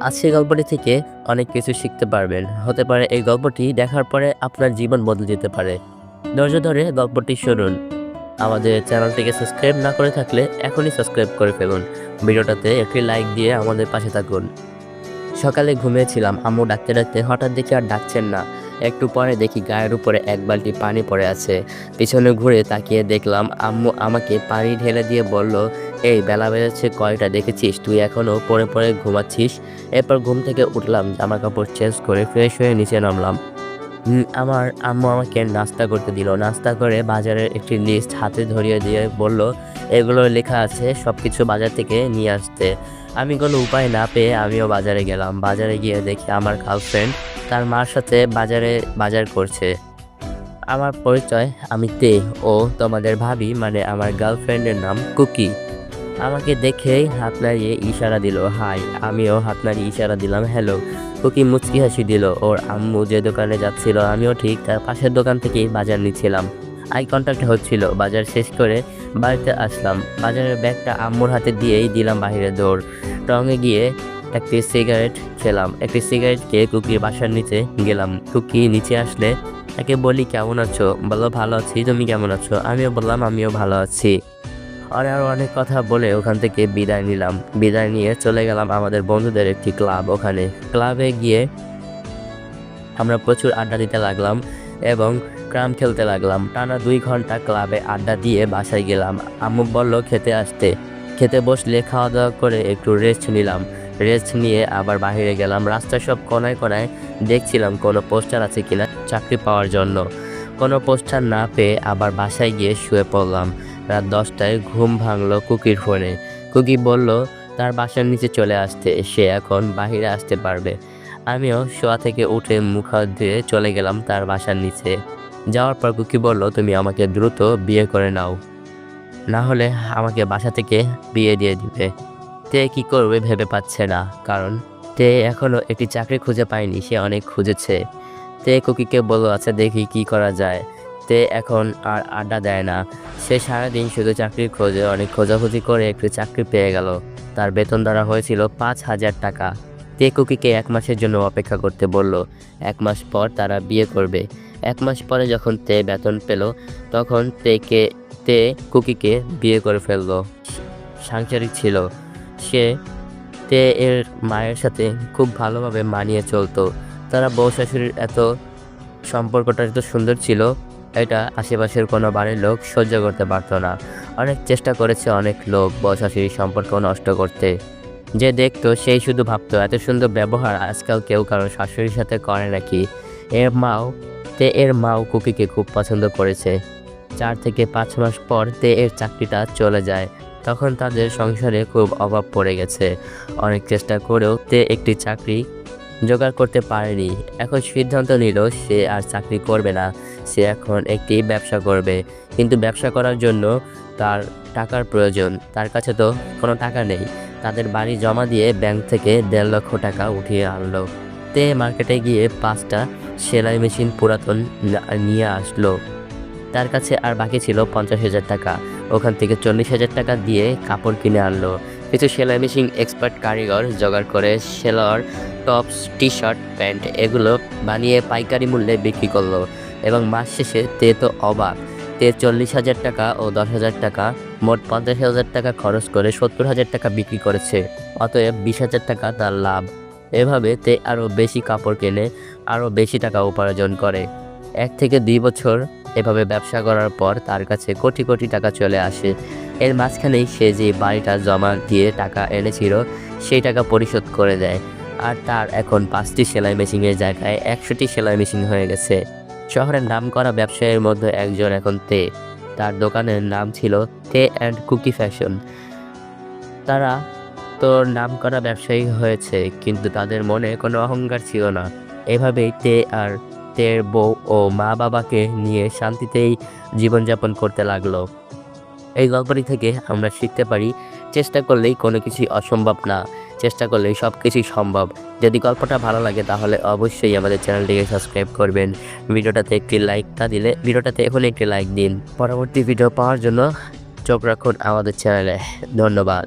আজকের গল্পটি থেকে অনেক কিছু শিখতে পারবেন। হতে পারে এই গল্পটি দেখার পরে আপনার জীবন বদলে যেতে পারে। ধৈর্য ধরে গল্পটি শুনুন। আমাদের চ্যানেলটিকে সাবস্ক্রাইব না করে থাকলে এখনই সাবস্ক্রাইব করে ফেলুন। ভিডিওটাতে একটি লাইক দিয়ে আমাদের পাশে থাকুন। সকালে ঘুমিয়েছিলাম। আম্মু ডাকতে ডাকতে হঠাৎ দেখে আর ডাকছেন না। একটু পরে দেখি গায়ের উপরে এক বালতি পানি পড়ে আছে। পিছনে ঘুরে তাকিয়ে দেখলাম আম্মু আমাকে পানি ঢেলে দিয়ে বলল, এই বেলা বেরোচ্ছে কয়টা? দেখেছিস? তুই এখনও পরে পরে ঘুমাচ্ছিস? এরপর ঘুম থেকে উঠলাম জামা কাপড় চেঞ্জ করে ফ্রেশ হয়ে নিচে নামলাম। আমার আম্মু আমাকে নাস্তা করতে দিল। নাস্তা করে বাজারের একটি লিস্ট হাতে ধরিয়ে দিয়ে বলল, এগুলো লেখা আছে সব কিছু বাজার থেকে নিয়ে আসতে। আমি কোনো উপায় না পেয়ে আমিও বাজারে গেলাম। বাজারে গিয়ে দেখি আমার গার্লফ্রেন্ড তার মার সাথে বাজারে বাজার করছে। আমার পরিচয় আমি তে ও তোমাদের ভাবি মানে আমার গার্লফ্রেন্ডের নাম কুকি। আমাকে দেখেই হাত নাড়িয়ে ইশারা দিল, হাই, আমিও হাত নাড়িয়ে ইশারা দিলাম, হ্যালো। কুকি মুচকি হাসি দিল, ওর আম্মু যে দোকানে যাচ্ছিল, আমিও ঠিক তার পাশের দোকান থেকেই বাজার নিচ্ছিলাম। আই কন্ট্যাক্ট হচ্ছিল, বাজার শেষ করে বাড়িতে আসলাম। বাজারের ব্যাগটা আম্মুর হাতে দিয়েই দিলাম বাইরে দৌড়। টঙে গিয়ে একটি সিগারেট খেলাম। একটি সিগারেট খেয়ে কুকির বাসার নিচে গেলাম। কুকি নিচে আসলে তাকে বলি, কেমন আছো? বলো ভালো আছি, তুমি কেমন আছো? আমিও বললাম, আমিও ভালো আছি। আর আরও অনেক কথা বলে ওখান থেকে বিদায় নিলাম। বিদায় নিয়ে চলে গেলাম আমাদের বন্ধুদের একটি ক্লাব ওখানে। ক্লাবে গিয়ে আমরা প্রচুর আড্ডা দিতে লাগলাম এবং ক্রাম খেলতে লাগলাম। টানা দুই ঘণ্টা ক্লাবে আড্ডা দিয়ে বাসায় গেলাম। আম্মু বলল, খেতে আসতে। খেতে বসলে খাওয়া দাওয়া করে একটু রেস্ট নিলাম। রেস্ট নিয়ে আবার বাইরে গেলাম। রাস্তার সব কোনায় কোনায় দেখছিলাম কোনো পোস্টার আছে কিনা চাকরি পাওয়ার জন্য। কোনো পোস্টার না পেয়ে আবার বাসায় গিয়ে শুয়ে পড়লাম। রাত দশটায় ঘুম ভাঙলো কুকির ফোনে। কুকি বলল, তার বাসার নিচে চলে আসতে, সে এখন বাহিরে আসতে পারবে। আমিও শোয়া থেকে উঠে মুখ ধুয়ে চলে গেলাম তার বাসার নিচে। যাওয়ার পর কুকি বলল, তুমি আমাকে দ্রুত বিয়ে করে নাও। না হলে আমাকে বাসা থেকে বিয়ে দিয়ে দিবে। তে কি করবে ভেবে পাচ্ছে না, কারণ তে এখনও একটি চাকরি খুঁজে পায়নি, সে অনেক খুঁজেছে। তে কুকিকে বলল আচ্ছা দেখি কি করা যায়। তে এখন আর আড্ডা দেয় না। সে সারাদিন শুধু চাকরির খোঁজে, অনেক খোঁজাখুঁজি করে একটি চাকরি পেয়ে গেল। তার বেতন ধরা হয়েছিল পাঁচ হাজার টাকা। তে কুকিকে এক মাসের জন্য অপেক্ষা করতে বলল, এক মাস পর তারা বিয়ে করবে। এক মাস পরে যখন তে বেতন পেল, তখন তেকে, তে কুকিকে বিয়ে করে ফেলল। সাংসারিক ছিল। সে তে এর মায়ের সাথে খুব ভালোভাবে মানিয়ে চলতো। তারা বউ শাশুড়ির এত সম্পর্কটা এত সুন্দর ছিল, এটা আশেপাশের কোনো বাড়ির লোক সহ্য করতে পারতো না। অনেক চেষ্টা করেছে অনেক লোক বউ শাশুড়ির সম্পর্ক নষ্ট করতে। যে দেখতো সেই শুধু ভাবতো, এত সুন্দর ব্যবহার আজকাল কেউ কারও শাশুড়ির সাথে করে নাকি? এর মাও, তে এর মাও কুকিকে খুব পছন্দ করেছে। চার থেকে পাঁচ মাস পর তে এর চাকরিটা চলে যায়। তখন তাদের সংসারে খুব অভাব পড়ে গেছে। অনেক চেষ্টা করেও তে একটি চাকরি জোগাড় করতে পারেনি। এখন সিদ্ধান্ত নিল সে আর চাকরি করবে না। সে এখন একটি ব্যবসা করবে। কিন্তু ব্যবসা করার জন্য তার টাকার প্রয়োজন। তার কাছে তো কোনো টাকা নেই। তাদের বাড়ি জমা দিয়ে ব্যাংক থেকে দেড় লক্ষ টাকা উঠিয়ে আনলো। তে মার্কেটে গিয়ে পাঁচটা সেলাই মেশিন পুরাতন নিয়ে আসলো। তার কাছে আর বাকি ছিল পঞ্চাশ হাজার টাকা। ওখান থেকে চল্লিশ হাজার টাকা দিয়ে কাপড় কিনে আনলো। কিছু সেলাই মেশিন এক্সপার্ট কারিগর জোগাড় করে seller, tops T shirt pant এগুলো বানিয়ে পাইকারি মূল্যে বিক্রি করল এবং মাস শেষে তে তো অবাক। তে চল্লিশ হাজার টাকা ও দশ হাজার টাকা, মোট পঞ্চাশ হাজার টাকা খরচ করে সত্তর হাজার টাকা বিক্রি করেছে, অতএব বিশ হাজার টাকা তার লাভ। এভাবে তে আরও বেশি কাপড় কেনে, আরও বেশি টাকা উপার্জন করে। এক থেকে দুই বছর এভাবে ব্যবসা করার পর তার কাছে কোটি কোটি টাকা চলে আসে। এর মাঝখানেই সে যে বাড়িটা জমা দিয়ে টাকা এনেছিল, সেই টাকা পরিশোধ করে দেয়। আর তার এখন পাঁচটি সেলাই মেশিনের জায়গায় একশোটি সেলাই মেশিন হয়ে গেছে। শহরের নাম করা ব্যবসায়ীর মধ্যে একজন এখন তে। তার দোকানের নাম ছিল তে অ্যান্ড কুকি ফ্যাশন। তারা তো নাম করা ব্যবসায়ী হয়েছে, কিন্তু তাদের মনে কোনো অহংকার ছিল না। এভাবেই তে আর তের বউ ও মা বাবাকে নিয়ে শান্তিতেই জীবনযাপন করতে লাগল। এই গল্পটি থেকে আমরা শিখতে পারি, চেষ্টা করলেই কোনো কিছুই অসম্ভব না। চেষ্টা করলেই সব কিছুই সম্ভব। যদি গল্পটা ভালো লাগে তাহলে অবশ্যই আমাদের চ্যানেলটিকে সাবস্ক্রাইব করবেন। ভিডিওটাতে একটি লাইক না দিলে, ভিডিওটাতে এখন একটি লাইক দিন। পরবর্তী ভিডিও পাওয়ার জন্য চোখ রাখুন আমাদের চ্যানেলে। ধন্যবাদ।